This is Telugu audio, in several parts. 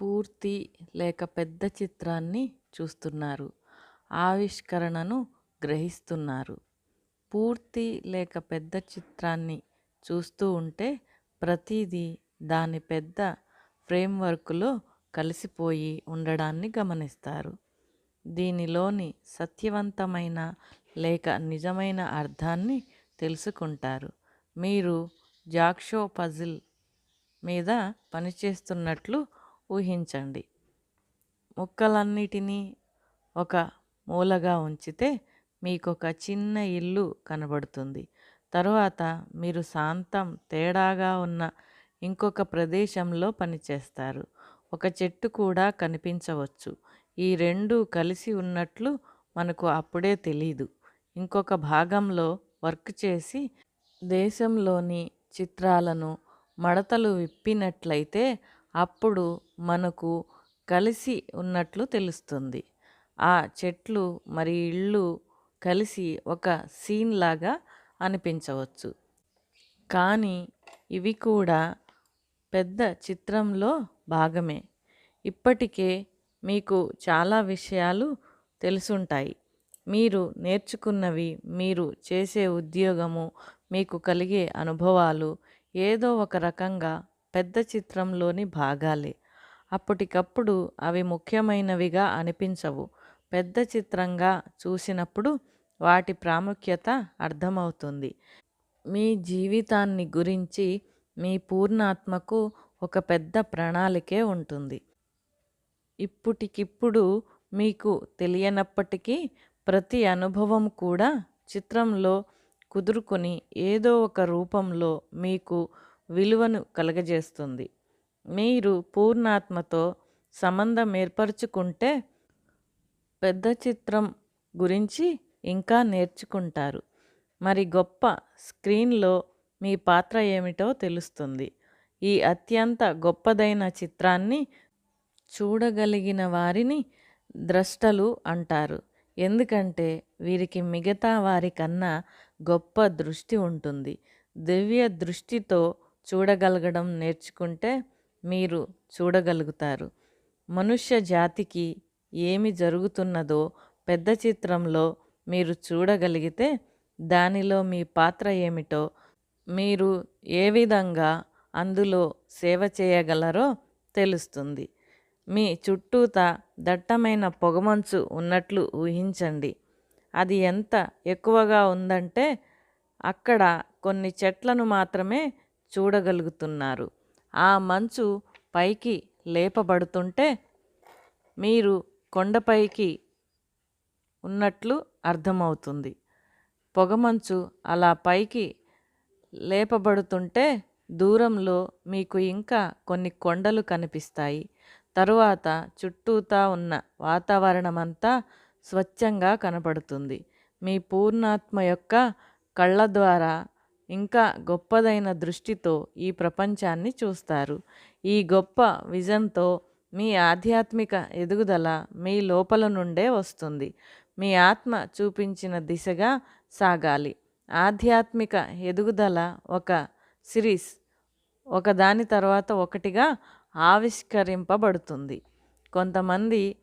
పూర్తి లేక పెద్ద చిత్రాన్ని చూస్తున్నారు. ఆవిష్కరణను గ్రహిస్తున్నారు. పూర్తి లేక పెద్ద చిత్రాన్ని చూస్తూ ఉంటే ప్రతిదీ దాని పెద్ద ఫ్రేమ్వర్కులో కలిసిపోయి ఉండడాన్ని గమనిస్తారు. దీనిలోని సత్యవంతమైన లేక నిజమైన అర్థాన్ని తెలుసుకుంటారు. మీరు జాక్షో పజిల్ మీద పనిచేస్తున్నట్లు ఊహించండి. ముక్కలన్నిటినీ ఒక మూలగా ఉంచితే మీకు ఒక చిన్న ఇల్లు కనబడుతుంది. తరువాత మీరు శాంతం తేడాగా ఉన్న ఇంకొక ప్రదేశంలో పనిచేస్తారు. ఒక చెట్టు కూడా కనిపించవచ్చు. ఈ రెండు కలిసి ఉన్నట్లు మనకు అప్పుడే తెలీదు. ఇంకొక భాగంలో వర్క్ చేసి దేశంలోని చిత్రాలను మడతలు విప్పినట్లయితే అప్పుడు మనకు కలిసి ఉన్నట్లు తెలుస్తుంది. ఆ చెట్లు మరి ఇల్లు కలిసి ఒక సీన్ లాగా అనిపించవచ్చు. కానీ ఇవి కూడా పెద్ద చిత్రంలో భాగమే. ఇప్పటికే మీకు చాలా విషయాలు తెలుసుంటాయి. మీరు నేర్చుకున్నవి, మీరు చేసే ఉద్యోగము, మీకు కలిగే అనుభవాలు ఏదో ఒక రకంగా పెద్ద చిత్రంలోని భాగాలే. అప్పటికప్పుడు అవి ముఖ్యమైనవిగా అనిపించవు. పెద్ద చిత్రంగా చూసినప్పుడు వాటి ప్రాముఖ్యత అర్థమవుతుంది. మీ జీవితాన్ని గురించి మీ పూర్ణాత్మకు ఒక పెద్ద ప్రణాళికే ఉంటుంది. ఇప్పటికిప్పుడు మీకు తెలియనప్పటికీ ప్రతి అనుభవం కూడా చిత్రంలో కుదురుకొని ఏదో ఒక రూపంలో మీకు విలువను కలుగజేస్తుంది. మీరు పూర్ణాత్మతో సంబంధం ఏర్పరచుకుంటే పెద్ద చిత్రం గురించి ఇంకా నేర్చుకుంటారు. మరి గొప్ప స్క్రీన్లో మీ పాత్ర ఏమిటో తెలుస్తుంది. ఈ అత్యంత గొప్పదైన చిత్రాన్ని చూడగలిగిన వారిని ద్రష్టలు అంటారు. ఎందుకంటే వీరికి మిగతా వారికన్నా గొప్ప దృష్టి ఉంటుంది. దివ్య దృష్టితో చూడగలగడం నేర్చుకుంటే మీరు చూడగలుగుతారు. మనుష్య జాతికి ఏమి జరుగుతున్నదో పెద్ద చిత్రంలో మీరు చూడగలిగితే దానిలో మీ పాత్ర ఏమిటో, మీరు ఏ విధంగా అందులో సేవ చేయగలరో తెలుస్తుంది. మీ చుట్టూతా దట్టమైన పొగమంచు ఉన్నట్లు ఊహించండి. అది ఎంత ఎక్కువగా ఉందంటే అక్కడ కొన్ని చెట్లను మాత్రమే చూడగలుగుతున్నారు. ఆ మంచు పైకి లేపబడుతుంటే మీరు కొండపైకి ఉన్నట్లు అర్థమవుతుంది. పొగమంచు అలా పైకి లేపబడుతుంటే దూరంలో మీకు ఇంకా కొన్ని కొండలు కనిపిస్తాయి. తరువాత చుట్టూతా ఉన్న వాతావరణమంతా స్వచ్ఛంగా కనబడుతుంది. మీ పూర్ణాత్మ యొక్క కళ్ళ ద్వారా ఇంకా గొప్పదైన దృష్టితో ఈ ప్రపంచాన్ని చూస్తారు. ఈ గొప్ప విజన్తో మీ ఆధ్యాత్మిక ఎదుగుదల మీ లోపల నుండే వస్తుంది. మీ ఆత్మ చూపించిన దిశగా సాగాలి. ఆధ్యాత్మిక ఎదుగుదల ఒక సిరీస్ ఒకదాని తర్వాత ఒకటిగా ఆవిష్కరింపబడుతుంది. కొంతమంది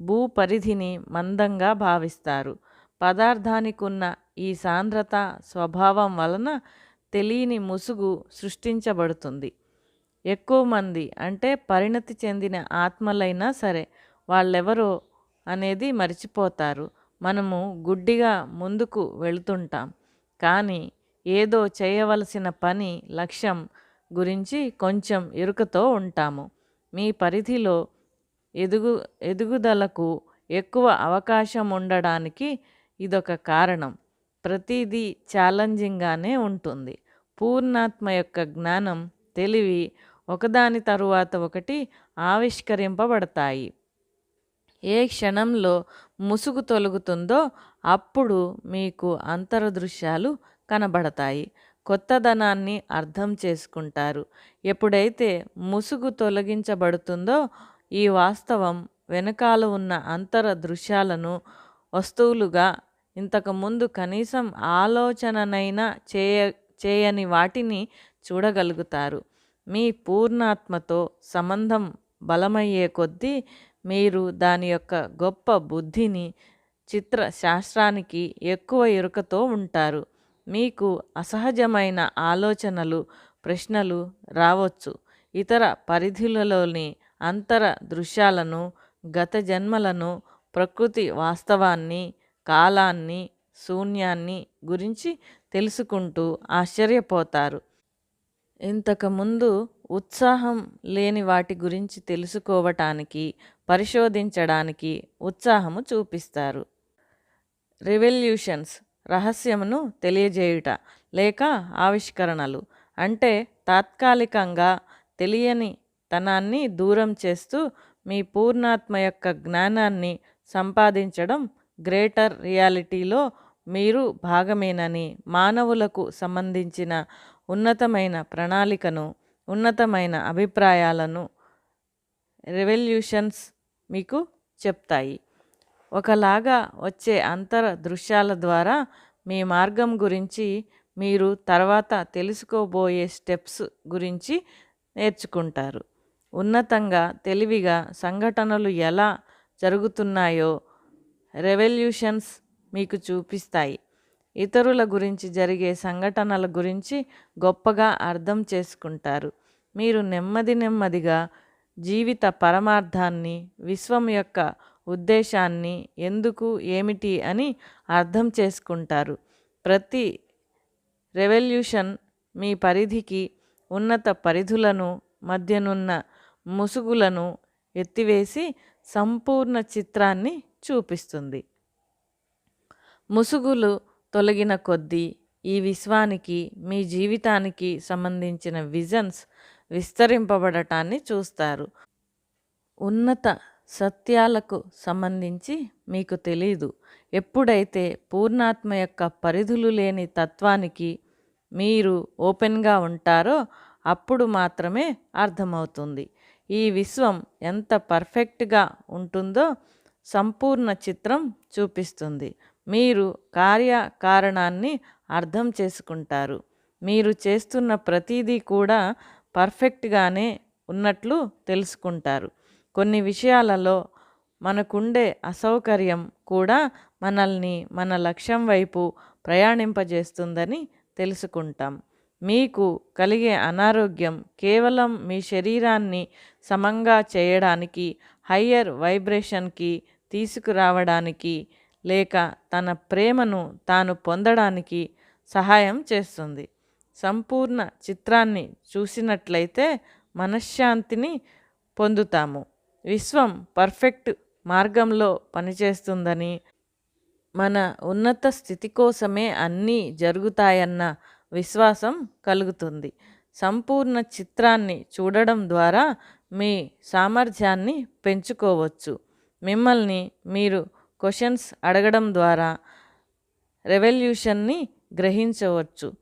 భూపరిధిని మందంగా భావిస్తారు. పదార్థానికున్న ఈ సాంద్రత స్వభావం వలన తెలియని ముసుగు సృష్టించబడుతుంది. ఎక్కువ మంది అంటే పరిణతి చెందిన ఆత్మలైనా సరే వాళ్ళెవరో అనేది మర్చిపోతారు మనము గుడ్డిగా ముందుకు వెళుతుంటాం. కానీ ఏదో చేయవలసిన పని, లక్ష్యం గురించి కొంచెం ఎరుకతో ఉంటాము. మీ పరిధిలో ఎదుగు ఎదుగుదలకు ఎక్కువ అవకాశం ఉండడానికి ఇదొక కారణం. ప్రతిదీ ఛాలెంజింగ్గానే ఉంటుంది. పూర్ణాత్మ యొక్క జ్ఞానం, తెలివి ఒకదాని తరువాత ఒకటి ఆవిష్కరింపబడతాయి. ఏ క్షణంలో ముసుగు తొలగుతుందో అప్పుడు మీకు అంతర్దృశ్యాలు కనబడతాయి. కొత్తదనాన్ని అర్థం చేసుకుంటారు. ఎప్పుడైతే ముసుగు తొలగించబడుతుందో ఈ వాస్తవం వెనకాల ఉన్న అంతర దృశ్యాలను వస్తువులుగా, ఇంతకుముందు కనీసం ఆలోచననైనా చేయ చేయని వాటిని చూడగలుగుతారు. మీ పూర్ణాత్మతో సంబంధం బలమయ్యే కొద్దీ మీరు దాని యొక్క గొప్ప బుద్ధిని చిత్ర శాస్త్రానికి ఎక్కువ ఇరుకతో ఉంటారు మీకు అసహజమైన ఆలోచనలు ప్రశ్నలు రావచ్చు ఇతర పరిధులలోని అంతర దృశ్యాలను గత జన్మలను ప్రకృతి వాస్తవాన్ని కాలాన్ని శూన్యాన్ని గురించి తెలుసుకుంటూ ఆశ్చర్యపోతారు. ఇంతకుముందు ఉత్సాహం లేని వాటి గురించి తెలుసుకోవటానికి పరిశోధించడానికి ఉత్సాహము చూపిస్తారు. రెవల్యూషన్స్ రహస్యమును తెలియజేయుట లేక ఆవిష్కరణలు అంటే తాత్కాలికంగా తెలియని తనాన్ని దూరం చేస్తూ మీ పూర్ణాత్మ యొక్క జ్ఞానాన్ని సంపాదించడం గ్రేటర్ రియాలిటీలో మీరు భాగమేనని మానవులకు సంబంధించిన ఉన్నతమైన ప్రణాళికను ఉన్నతమైన అభిప్రాయాలను రెవల్యూషన్స్ మీకు చెప్తాయి. ఒకలాగా వచ్చే అంతర దృశ్యాల ద్వారా మీ మార్గం గురించి మీరు తర్వాత తెలుసుకోబోయే స్టెప్స్ గురించి నేర్చుకుంటారు. ఉన్నతంగా తెలివిగా సంఘటనలు ఎలా జరుగుతున్నాయో రెవల్యూషన్స్ మీకు చూపిస్తాయి. ఇతరుల గురించి జరిగే సంఘటనల గురించి గొప్పగా అర్థం చేసుకుంటారు. మీరు నెమ్మది నెమ్మదిగా జీవిత పరమార్థాన్ని విశ్వం యొక్క ఉద్దేశాన్ని ఎందుకు ఏమిటి అని అర్థం చేసుకుంటారు. ప్రతి రెవల్యూషన్ మీ పరిధికి ఉన్నత పరిధులను మధ్యనున్న ముసుగులను ఎత్తివేసి సంపూర్ణ చిత్రాన్ని చూపిస్తుంది. ముసుగులు తొలగిన కొద్దీ ఈ విశ్వానికి మీ జీవితానికి సంబంధించిన విజన్స్ విస్తరింపబడటాన్ని చూస్తారు. ఉన్నత సత్యాలకు సంబంధించి మీకు తెలీదు. ఎప్పుడైతే పూర్ణాత్మ యొక్క పరిధులు లేని తత్వానికి మీరు ఓపెన్గా ఉంటారో అప్పుడు మాత్రమే అర్థమవుతుంది. ఈ విశ్వం ఎంత పర్ఫెక్ట్గా ఉంటుందో సంపూర్ణ చిత్రం చూపిస్తుంది. మీరు కార్యకారణాన్ని అర్థం చేసుకుంటారు. మీరు చేస్తున్న ప్రతిదీ కూడా పర్ఫెక్ట్గానే ఉన్నట్లు తెలుసుకుంటారు. కొన్ని విషయాలలో మనకుండే అసౌకర్యం కూడా మనల్ని మన లక్ష్యం వైపు ప్రయాణింపజేస్తుందని తెలుసుకుంటాం. మీకు కలిగే అనారోగ్యం కేవలం మీ శరీరాన్ని సమంగా చేయడానికి హయ్యర్ వైబ్రేషన్కి తీసుకురావడానికి లేక తన ప్రేమను తాను పొందడానికి సహాయం చేస్తుంది. సంపూర్ణ చిత్రాన్ని చూసినట్లయితే మనశ్శాంతిని పొందుతాము. విశ్వం పర్ఫెక్ట్ మార్గంలో పనిచేస్తుందని మన ఉన్నత స్థితి కోసమే అన్నీ జరుగుతాయన్న విశ్వాసం కలుగుతుంది. సంపూర్ణ చిత్రాన్ని చూడడం ద్వారా మీ సామర్థ్యాన్ని పెంచుకోవచ్చు. మిమ్మల్ని మీరు క్వశ్చన్స్ అడగడం ద్వారా రెవల్యూషన్ని గ్రహించవచ్చు.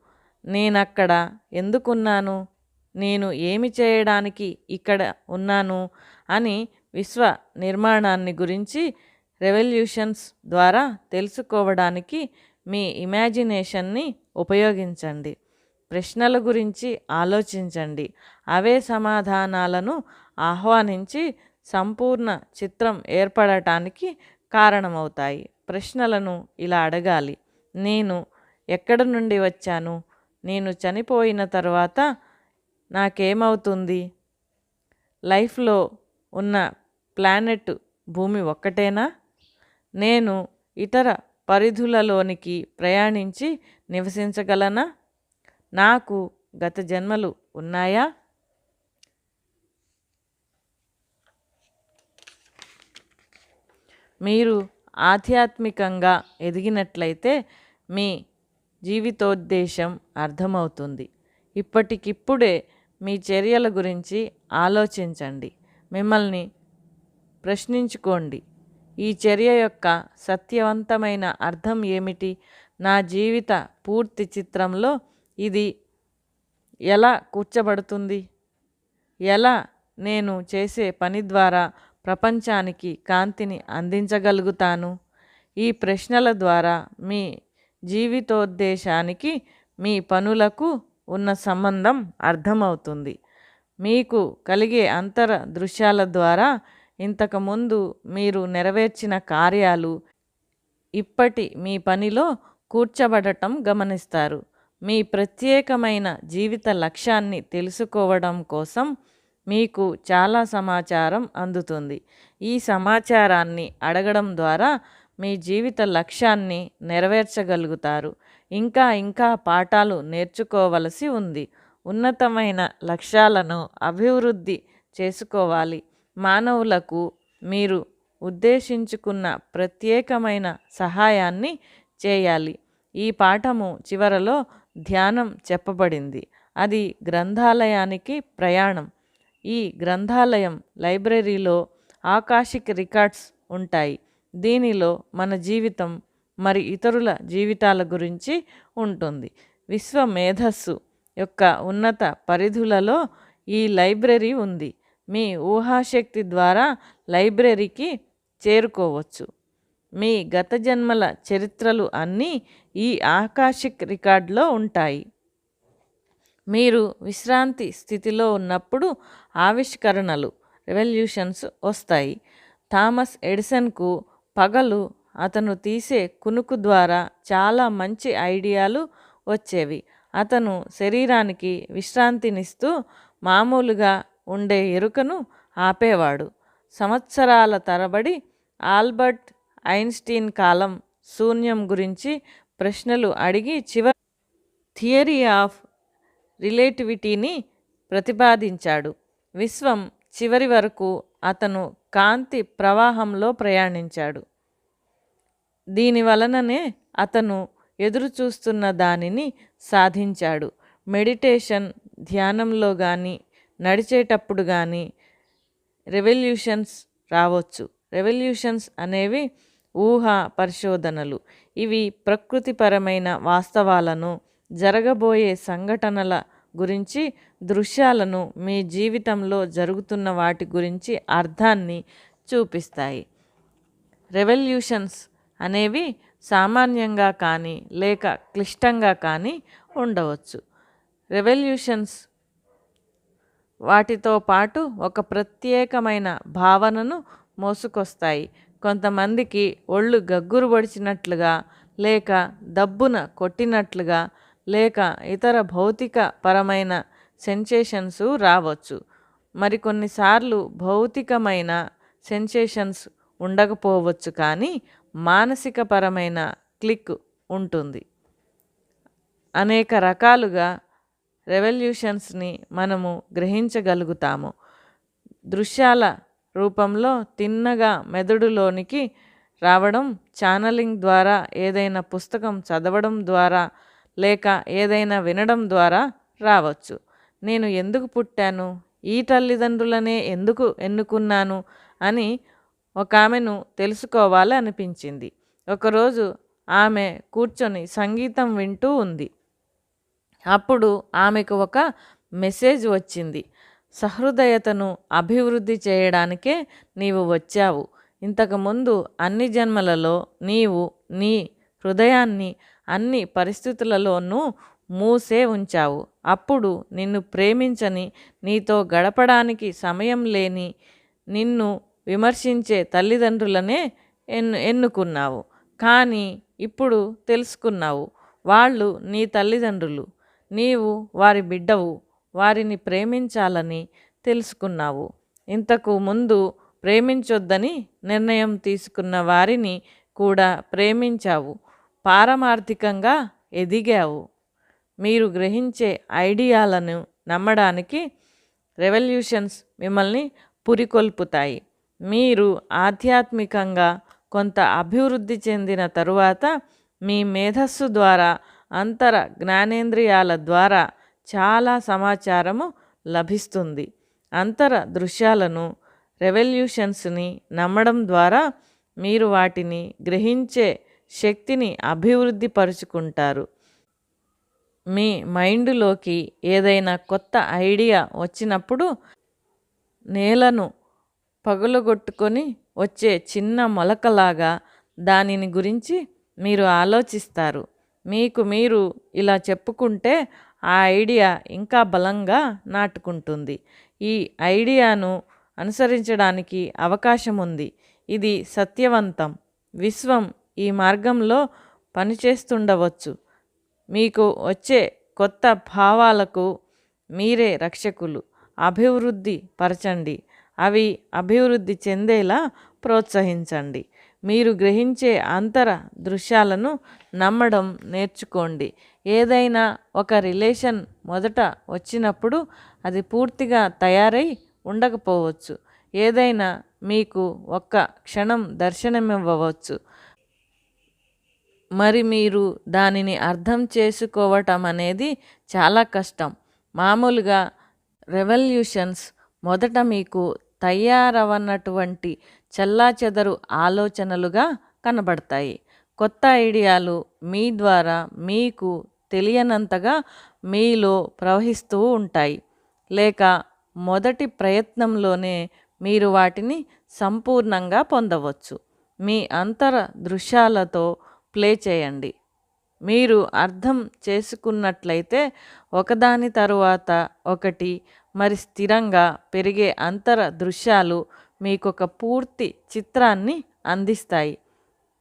నేనక్కడ ఎందుకున్నాను? నేను ఏమి చేయడానికి ఇక్కడ ఉన్నాను? అని విశ్వ నిర్మాణాన్ని గురించి రెవల్యూషన్స్ ద్వారా తెలుసుకోవడానికి మీ ఇమాజినేషన్ని ఉపయోగించండి. ప్రశ్నల గురించి ఆలోచించండి. అవే సమాధానాలను ఆహ్వానించి సంపూర్ణ చిత్రం ఏర్పడటానికి కారణమవుతాయి. ప్రశ్నలను ఇలా అడగాలి. నేను ఎక్కడ నుండి వచ్చాను? నేను చనిపోయిన తర్వాత నాకేమవుతుంది? లైఫ్లో ఉన్న ప్లానెట్ భూమి ఒక్కటేనా? నేను ఇతర పరిధులలోనికి ప్రయాణించి నివసించగలనా? నాకు గత జన్మలు ఉన్నాయా? మీరు ఆధ్యాత్మికంగా ఎదిగినట్లయితే మీ జీవితోద్దేశం అర్థమవుతుంది. ఇప్పటికిప్పుడే మీ చర్యల గురించి ఆలోచించండి. మిమ్మల్ని ప్రశ్నించుకోండి. ఈ చర్య యొక్క సత్యవంతమైన అర్థం ఏమిటి? నా జీవిత పూర్తి చిత్రంలో ఇది ఎలా కూర్చబడుతుంది? ఎలా నేను చేసే పని ద్వారా ప్రపంచానికి కాంతిని అందించగలుగుతాను. ఈ ప్రశ్నల ద్వారా మీ జీవితోద్దేశానికి మీ పనులకు ఉన్న సంబంధం అర్థమవుతుంది. మీకు కలిగే అంతర దృశ్యాల ద్వారా ఇంతకుముందు మీరు నెరవేర్చిన కార్యాలు ఇప్పటి మీ పనిలో కూర్చబడటం గమనిస్తారు. మీ ప్రత్యేకమైన జీవిత లక్ష్యాన్ని తెలుసుకోవడం కోసం మీకు చాలా సమాచారం అందుతుంది. ఈ సమాచారాన్ని అడగడం ద్వారా మీ జీవిత లక్ష్యాన్ని నెరవేర్చగలుగుతారు. ఇంకా ఇంకా పాఠాలు నేర్చుకోవలసి ఉంది. ఉన్నతమైన లక్ష్యాలను అభివృద్ధి చేసుకోవాలి. మానవులకు మీరు ఉద్దేశించుకున్న ప్రత్యేకమైన సహాయాన్ని చేయాలి. ఈ పాఠము చివరలో ధ్యానం చెప్పబడింది. అది గ్రంథాలయానికి ప్రయాణం. ఈ గ్రంథాలయం లైబ్రరీలో ఆకాశిక్ రికార్డ్స్ ఉంటాయి. దీనిలో మన జీవితం మరి ఇతరుల జీవితాల గురించి ఉంటుంది. విశ్వ మేధస్సు యొక్క ఉన్నత పరిధులలో ఈ లైబ్రరీ ఉంది. మీ ఊహాశక్తి ద్వారా లైబ్రరీకి చేరుకోవచ్చు. మీ గత జన్మల చరిత్రలు అన్నీ ఈ ఆకాశిక్ రికార్డులో ఉంటాయి. మీరు విశ్రాంతి స్థితిలో ఉన్నప్పుడు ఆవిష్కరణలు రెవల్యూషన్స్ వస్తాయి. థామస్ ఎడిసన్కు పగలు అతను తీసే కునుకు ద్వారా చాలా మంచి ఐడియాలు వచ్చేవి. అతను శరీరానికి విశ్రాంతినిస్తూ మామూలుగా ఉండే ఎరుకను ఆపేవాడు. సంవత్సరాల తరబడి ఆల్బర్ట్ ఐన్స్టీన్ కాలం శూన్యం గురించి ప్రశ్నలు అడిగి చివరి థియరీ ఆఫ్ రిలేటివిటీని ప్రతిపాదించాడు. విశ్వం చివరి వరకు అతను కాంతి ప్రవాహంలో ప్రయాణించాడు. దీని వలననే అతను ఎదురు చూస్తున్న దానిని సాధించాడు. మెడిటేషన్ ధ్యానంలో కానీ నడిచేటప్పుడు కానీ రెవల్యూషన్స్ రావచ్చు. రెవల్యూషన్స్ అనేవి ఊహ పరిశోధనలు. ఇవి ప్రకృతిపరమైన వాస్తవాలను జరగబోయే సంఘటనల గురించి దృశ్యాలను మీ జీవితంలో జరుగుతున్న వాటి గురించి అర్థాన్ని చూపిస్తాయి. రెవల్యూషన్స్ అనేవి సామాన్యంగా కానీ లేక క్లిష్టంగా కానీ ఉండవచ్చు. రెవల్యూషన్స్ వాటితో పాటు ఒక ప్రత్యేకమైన భావనను మోసుకొస్తాయి. కొంతమందికి ఒళ్ళు గగ్గురు పొడిచినట్లుగా లేక దబ్బున కొట్టినట్లుగా లేక ఇతర భౌతిక పరమైన సెన్సేషన్స్ రావచ్చు. మరికొన్నిసార్లు భౌతికమైన సెన్సేషన్స్ ఉండకపోవచ్చు కానీ మానసికపరమైన క్లిక్ ఉంటుంది. అనేక రకాలుగా రెవల్యూషన్స్ని మనము గ్రహించగలుగుతాము. దృశ్యాల రూపంలో తిన్నగా మెదడులోనికి రావడం ఛానలింగ్ ద్వారా ఏదైనా పుస్తకం చదవడం ద్వారా లేక ఏదైనా వినడం ద్వారా రావచ్చు. నేను ఎందుకు పుట్టాను? ఈ తల్లిదండ్రులనే ఎందుకు ఎన్నుకున్నాను? అని ఒక ఆమెను తెలుసుకోవాలి అనిపించింది. ఒకరోజు ఆమె కూర్చొని సంగీతం వింటూ ఉంది. అప్పుడు ఆమెకు ఒక మెసేజ్ వచ్చింది. సహృదయతను అభివృద్ధి చేయడానికే నీవు వచ్చావు. ఇంతకుముందు అన్ని జన్మలలో నీవు నీ హృదయాన్ని అన్ని పరిస్థితులలోనూ మూసే ఉంచావు. అప్పుడు నిన్ను ప్రేమించని నీతో గడపడానికి సమయం లేని నిన్ను విమర్శించే తల్లిదండ్రులనే ఎన్ను ఎన్నుకున్నావు. కానీ ఇప్పుడు తెలుసుకున్నావు వాళ్ళు నీ తల్లిదండ్రులు. నీవు వారి బిడ్డవు వారిని ప్రేమించాలని తెలుసుకున్నావు. ఇంతకు ముందు ప్రేమించొద్దని నిర్ణయం తీసుకున్న వారిని కూడా ప్రేమించావు. పారమార్థికంగా ఎదిగావు. మీరు గ్రహించే ఐడియాలను నమ్మడానికి రెవల్యూషన్స్ మిమ్మల్ని పురికొల్పుతాయి. మీరు ఆధ్యాత్మికంగా కొంత అభివృద్ధి చెందిన తరువాత మీ మేధస్సు ద్వారా అంతర జ్ఞానేంద్రియాల ద్వారా చాలా సమాచారము లభిస్తుంది. అంతర దృశ్యాలను రెవల్యూషన్స్ని నమ్మడం ద్వారా మీరు వాటిని గ్రహించే శక్తిని అభివృద్ధి పరుచుకుంటారు. మీ మైండ్లోకి ఏదైనా కొత్త ఐడియా వచ్చినప్పుడు నేలను పగులగొట్టుకొని వచ్చే చిన్న మొలకలాగా దానిని గురించి మీరు ఆలోచిస్తారు. మీకు మీరు ఇలా చెప్పుకుంటే ఆ ఐడియా ఇంకా బలంగా నాటుకుంటుంది. ఈ ఐడియాను అనుసరించడానికి అవకాశం ఉంది ఇది సత్యవంతం. విశ్వం ఈ మార్గంలో పనిచేస్తుండవచ్చు మీకు వచ్చే కొత్త భావాలకు మీరే రక్షకులు. అభివృద్ధి పరచండి. అవి అభివృద్ధి చెందేలా ప్రోత్సహించండి. మీరు గ్రహించే అంతర దృశ్యాలను నమ్మడం నేర్చుకోండి. ఏదైనా ఒక రిలేషన్ మొదట వచ్చినప్పుడు అది పూర్తిగా తయారై ఉండకపోవచ్చు. ఏదైనా మీకు ఒక్క క్షణం దర్శనమివ్వవచ్చు. మరి మీరు దానిని అర్థం చేసుకోవటం అనేది చాలా కష్టం. మామూలుగా రెవల్యూషన్స్ మొదట మీకు తయారవన్నటువంటి చెల్లాచెదరు ఆలోచనలుగా కనబడతాయి. కొత్త ఐడియాలు మీ ద్వారా మీకు తెలియనంతగా మీలో ప్రవహిస్తూ ఉంటాయి. లేక మొదటి ప్రయత్నంలోనే మీరు వాటిని సంపూర్ణంగా పొందవచ్చు. మీ అంతర దృశ్యాలతో ప్లే చేయండి. మీరు అర్థం చేసుకున్నట్లయితే ఒకదాని తరువాత ఒకటి మరి స్థిరంగా పెరిగే అంతర దృశ్యాలు మీకు ఒక పూర్తి చిత్రాన్ని అందిస్తాయి.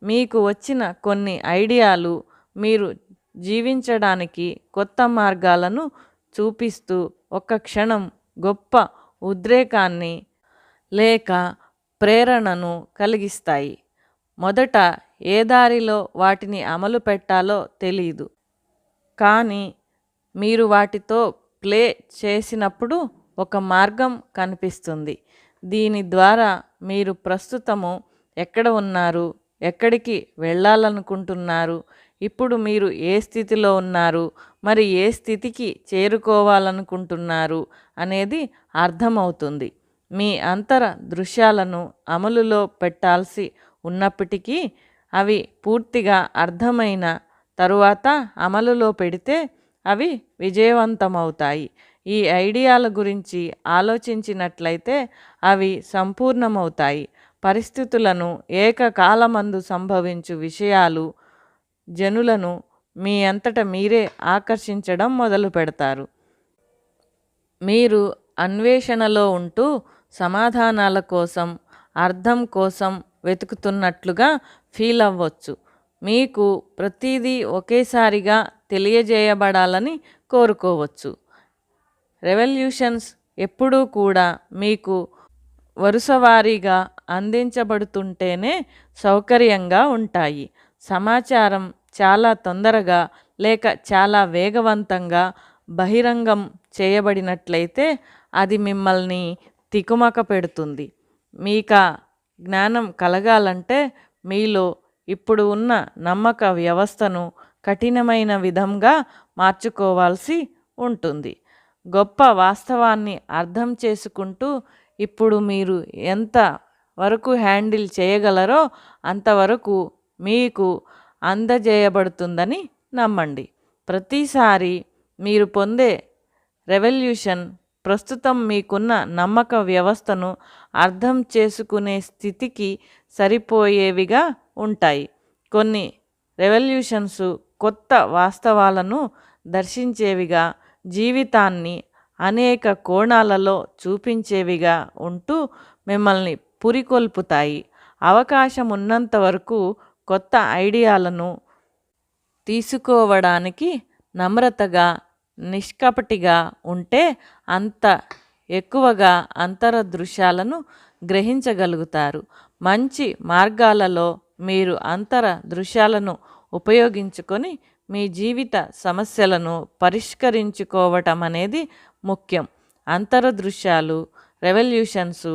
మీకు వచ్చిన కొన్ని ఐడియాలు మీరు జీవించడానికి కొత్త మార్గాలను చూపిస్తూ ఒక క్షణం గొప్ప ఉద్రేకాన్ని లేక ప్రేరణను కలిగిస్తాయి. మొదట ఏ దారిలో వాటిని అమలు పెట్టాలో తెలియదు కానీ మీరు వాటితో ప్లే చేసినప్పుడు ఒక మార్గం కనిపిస్తుంది. దీని ద్వారా మీరు ప్రస్తుతము ఎక్కడ ఉన్నారు ఎక్కడికి వెళ్ళాలనుకుంటున్నారు ఇప్పుడు మీరు ఏ స్థితిలో ఉన్నారు మరి ఏ స్థితికి చేరుకోవాలనుకుంటున్నారు అనేది అర్థమవుతుంది. మీ అంతర దృశ్యాలను అమలులో పెట్టాల్సి ఉన్నప్పటికీ అవి పూర్తిగా అర్థమైన తరువాత అమలులో పెడితే అవి విజయవంతమవుతాయి. ఈ ఐడియాల గురించి ఆలోచించినట్లయితే అవి సంపూర్ణమవుతాయి. పరిస్థితులను ఏకకాలమందు సంభవించు విషయాలు జనులను మీ అంతట మీరే ఆకర్షించడం మొదలు పెడతారు. మీరు అన్వేషణలో ఉంటూ సమాధానాల కోసం అర్థం కోసం వెతుకుతున్నట్లుగా ఫీల్ అవ్వచ్చు. మీకు ప్రతిదీ ఒకేసారిగా తెలియజేయబడాలని కోరుకోవచ్చు. రెవల్యూషన్స్ ఎప్పుడూ కూడా మీకు వరుసవారీగా అందించబడుతుంటేనే సౌకర్యంగా ఉంటాయి. సమాచారం చాలా తొందరగా లేక చాలా వేగవంతంగా బహిరంగం చేయబడినట్లయితే అది మిమ్మల్ని తికుమక పెడుతుంది. మీక జ్ఞానం కలగాలంటే మీలో ఇప్పుడు ఉన్న నమ్మక వ్యవస్థను కఠినమైన విధంగా మార్చుకోవాల్సి ఉంటుంది. గొప్ప వాస్తవాన్ని అర్థం చేసుకుంటూ ఇప్పుడు మీరు ఎంత వరకు హ్యాండిల్ చేయగలరో అంతవరకు మీకు అందజేయబడుతుందని నమ్మండి. ప్రతిసారి మీరు పొందే రెవల్యూషన్ ప్రస్తుతం మీకున్న నమ్మక వ్యవస్థను అర్థం చేసుకునే స్థితికి సరిపోయేవిగా ఉంటాయి. కొన్ని రెవల్యూషన్స్ కొత్త వాస్తవాలను దర్శించేవిగా జీవితాన్ని అనేక కోణాలలో చూపించేవిగా ఉంటూ మిమ్మల్ని పురికొల్పుతాయి. అవకాశం ఉన్నంత వరకు కొత్త ఐడియాలను తీసుకోవడానికి నమ్రతగా నిష్కపటిగా ఉంటే అంత ఎక్కువగా అంతర దృశ్యాలను గ్రహించగలుగుతారు. మంచి మార్గాలలో మీరు అంతర దృశ్యాలను ఉపయోగించుకొని మీ జీవిత సమస్యలను పరిష్కరించుకోవటం అనేది ముఖ్యం. అంతర దృశ్యాలు రెవల్యూషన్స్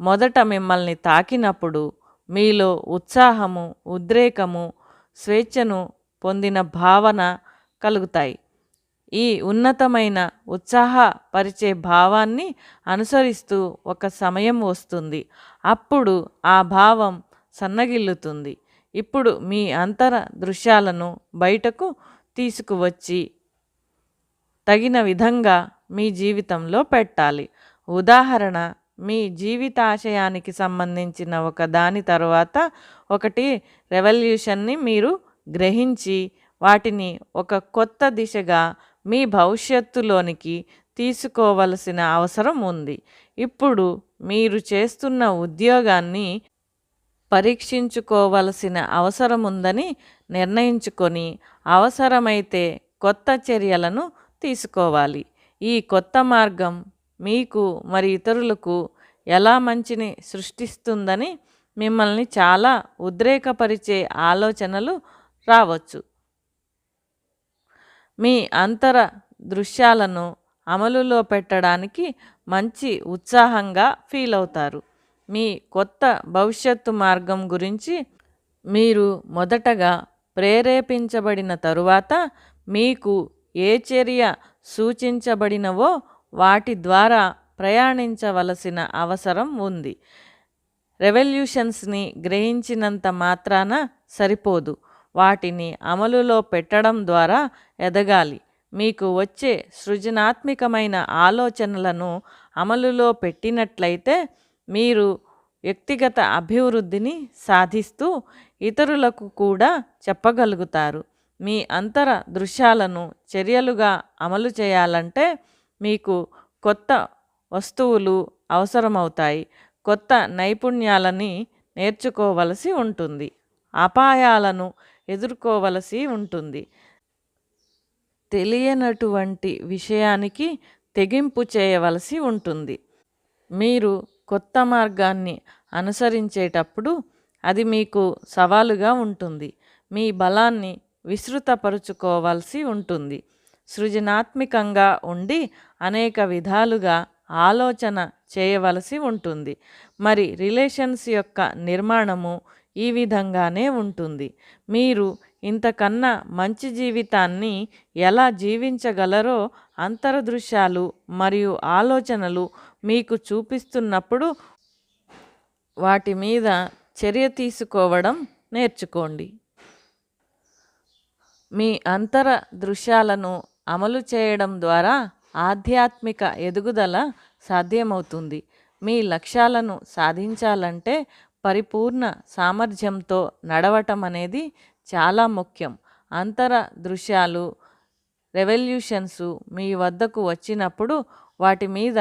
మొదట మిమ్మల్ని తాకినప్పుడు మీలో ఉత్సాహము ఉద్రేకము స్వేచ్ఛను పొందిన భావన కలుగుతాయి. ఈ ఉన్నతమైన ఉత్సాహపరిచే భావాన్ని అనుసరిస్తూ ఒక సమయం వస్తుంది. అప్పుడు ఆ భావం సన్నగిల్లుతుంది. ఇప్పుడు మీ అంతర దృశ్యాలను బయటకు తీసుకువచ్చి తగిన విధంగా మీ జీవితంలో పెట్టాలి. ఉదాహరణ మీ జీవితాశయానికి సంబంధించిన ఒక దాని తర్వాత ఒకటి రెవల్యూషన్ని మీరు గ్రహించి వాటిని ఒక కొత్త దిశగా మీ భవిష్యత్తులోనికి తీసుకోవలసిన అవసరం ఉంది. ఇప్పుడు మీరు చేస్తున్న ఉద్యోగాన్ని పరీక్షించుకోవలసిన అవసరం ఉందని నిర్ణయించుకొని అవసరమైతే కొత్త చర్యలను తీసుకోవాలి. ఈ కొత్త మార్గం మీకు మరి ఇతరులకు ఎలా మంచిని సృష్టిస్తుందని మిమ్మల్ని చాలా ఉద్రేకపరిచే ఆలోచనలు రావచ్చు. మీ అంతర దృశ్యాలను అమలులో పెట్టడానికి మంచి ఉత్సాహంగా ఫీల్ అవుతారు. మీ కొత్త భవిష్యత్తు మార్గం గురించి మీరు మొదటగా ప్రేరేపించబడిన తరువాత మీకు ఏ చర్య సూచించబడినవో వాటి ద్వారా ప్రయాణించవలసిన అవసరం ఉంది. రెవల్యూషన్స్ని గ్రహించినంత మాత్రాన సరిపోదు. వాటిని అమలులో పెట్టడం ద్వారా ఎదగాలి. మీకు వచ్చే సృజనాత్మకమైన ఆలోచనలను అమలులో పెట్టినట్లయితే మీరు వ్యక్తిగత అభివృద్ధిని సాధిస్తూ ఇతరులకు కూడా చెప్పగలుగుతారు. మీ అంతర దృశ్యాలను చర్యలుగా అమలు చేయాలంటే మీకు కొత్త వస్తువులు అవసరమవుతాయి. కొత్త నైపుణ్యాలని నేర్చుకోవలసి ఉంటుంది. అపాయాలను ఎదుర్కోవలసి ఉంటుంది. తెలియనటువంటి విషయానికి తెగింపు చేయవలసి ఉంటుంది. మీరు కొత్త మార్గాన్ని అనుసరించేటప్పుడు అది మీకు సవాలుగా ఉంటుంది. మీ బలాన్ని విస్తృతపరుచుకోవాల్సి ఉంటుంది. సృజనాత్మకంగా ఉండి అనేక విధాలుగా ఆలోచన చేయవలసి ఉంటుంది. మరి రిలేషన్స్ యొక్క నిర్మాణము ఈ విధంగానే ఉంటుంది. మీరు ఇంతకన్నా మంచి జీవితాన్ని ఎలా జీవించగలరో అంతర్దృశ్యాలు మరియు ఆలోచనలు మీకు చూపిస్తున్నప్పుడు వాటి మీద చర్య తీసుకోవడం నేర్చుకోండి. మీ అంతర దృశ్యాలను అమలు చేయడం ద్వారా ఆధ్యాత్మిక ఎదుగుదల సాధ్యమవుతుంది. మీ లక్ష్యాలను సాధించాలంటే పరిపూర్ణ సామర్థ్యంతో నడవటం అనేది చాలా ముఖ్యం. అంతర దృశ్యాలు రెవల్యూషన్స్ మీ వద్దకు వచ్చినప్పుడు వాటి మీద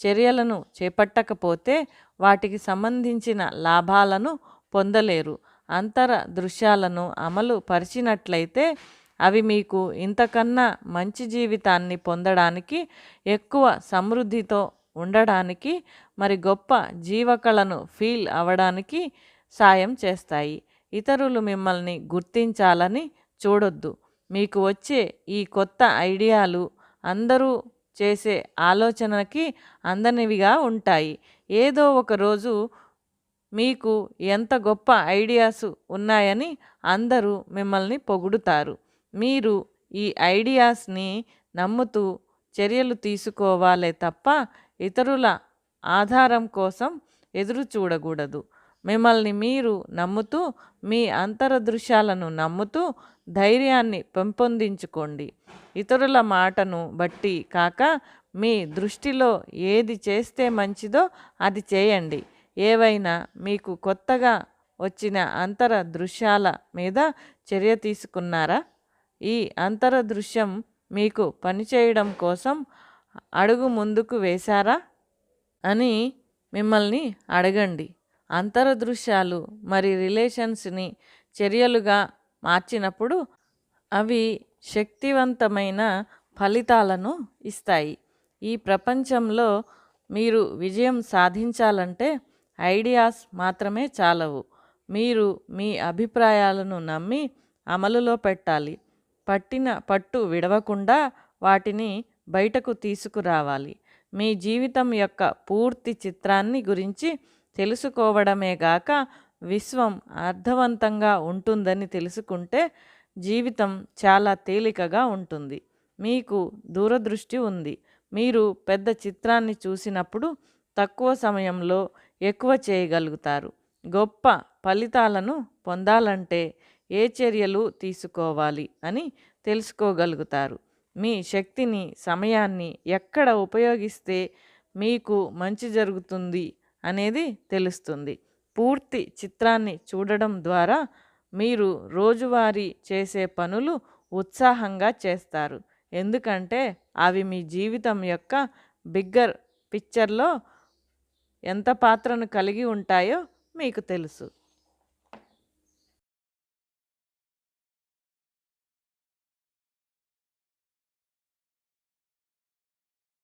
చర్యలను చేపట్టకపోతే వాటికి సంబంధించిన లాభాలను పొందలేరు. అంతర దృశ్యాలను అమలు పరిచినట్లయితే అవి మీకు ఇంతకన్నా మంచి జీవితాన్ని పొందడానికి ఎక్కువ సమృద్ధితో ఉండడానికి మరి గొప్ప జీవకళను ఫీల్ అవ్వడానికి సాయం చేస్తాయి. ఇతరులు మిమ్మల్ని గుర్తించాలని చూడొద్దు. మీకు వచ్చే ఈ కొత్త ఐడియాలు అందరూ చేసే ఆలోచనకి అందనివిగా ఉంటాయి. ఏదో ఒక రోజు మీకు ఎంత గొప్ప ఐడియాస్ ఉన్నాయని అందరూ మిమ్మల్ని పొగుడుతారు. మీరు ఈ ఐడియాస్ని నమ్ముతూ చర్యలు తీసుకోవాలే తప్ప ఇతరుల ఆధారం కోసం ఎదురు చూడకూడదు. మిమ్మల్ని మీరు నమ్ముతూ మీ అంతరదృశ్యాలను నమ్ముతూ ధైర్యాన్ని పెంపొందించుకోండి. ఇతరుల మాటను బట్టి కాక మీ దృష్టిలో ఏది చేస్తే మంచిదో అది చేయండి. ఏవైనా మీకు కొత్తగా వచ్చిన అంతర దృశ్యాల మీద చర్య తీసుకున్నారా? ఈ అంతర దృశ్యం మీకు పనిచేయడం కోసం అడుగు ముందుకు వేశారా? అని మిమ్మల్ని అడగండి. అంతర దృశ్యాలు మరి రిలేషన్స్ని చర్యలుగా మార్చినప్పుడు అవి శక్తివంతమైన ఫలితాలను ఇస్తాయి. ఈ ప్రపంచంలో మీరు విజయం సాధించాలంటే ఐడియాస్ మాత్రమే చాలవు. మీరు మీ అభిప్రాయాలను నమ్మి అమలులో పెట్టాలి. పట్టిన పట్టు విడవకుండా వాటిని బయటకు తీసుకురావాలి. మీ జీవితం యొక్క పూర్తి చిత్రాన్ని గురించి తెలుసుకోవడమే గాక విశ్వం అర్థవంతంగా ఉంటుందని తెలుసుకుంటే జీవితం చాలా తేలికగా ఉంటుంది. మీకు దూరదృష్టి ఉంది. మీరు పెద్ద చిత్రాన్ని చూసినప్పుడు తక్కువ సమయంలో ఎక్కువ చేయగలుగుతారు. గొప్ప ఫలితాలను పొందాలంటే ఏ చర్యలు తీసుకోవాలి అని తెలుసుకోగలుగుతారు. మీ శక్తిని సమయాన్ని ఎక్కడ ఉపయోగిస్తే మీకు మంచి జరుగుతుంది అనేది తెలుస్తుంది. పూర్తి చిత్రాన్ని చూడడం ద్వారా మీరు రోజువారీ చేసే పనులు ఉత్సాహంగా చేస్తారు. ఎందుకంటే అవి మీ జీవితం యొక్క బిగ్గర్ పిక్చర్లో ఎంత పాత్రను కలిగి ఉంటాయో మీకు తెలుసు.